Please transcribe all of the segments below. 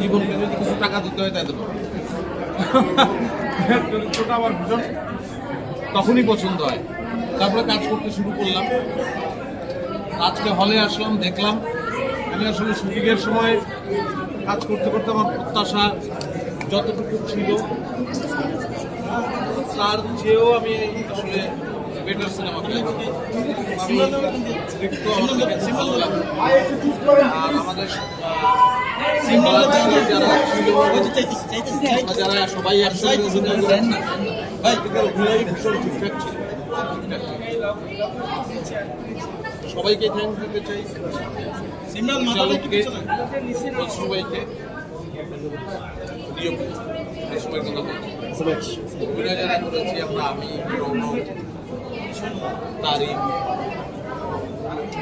জীবনকে যদি কিছু টাকা দিতে হয় তাই দেবো। চরিত্রটা আমার ভীষণ। তখনই পছন্দ হয়। তারপরে কাজ করতে শুরু করলাম। আজকে হলে আসলাম দেখলাম। আমি আসলে শুটিংয়ের সময় কাজ করতে করতে আমার প্রত্যাশা যতটুকু ছিল তার চেয়েও আমি আসলে বেটার সিনেমা আর আমাদের সবাই। সবাইকে থ্যাংক দিতে চাই সবাইকে যারা করেছি আমরা আমি রৌনক তারিম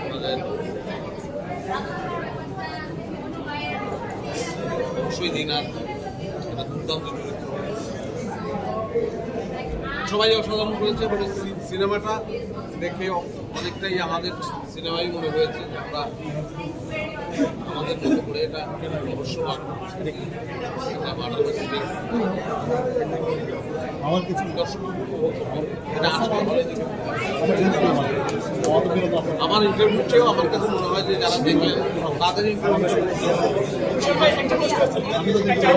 আমাদের অবশ্যই দিনার একটা দুর্দান্ত চরিত্র। সবাই অসাধারণ করেছে এবং সিনেমাটা দেখে অনেকটাই আমাদের সিনেমাই মনে হয়েছে যে আমরা আমাদের মতো করে এটা অবশ্য আমার কিছু দর্শক। এটা হলে আমার ইন্টারভিউ চেয়েও আমার কাছে মনে হয় যে যারা দেখলেন তাদের ইন্টারভিউ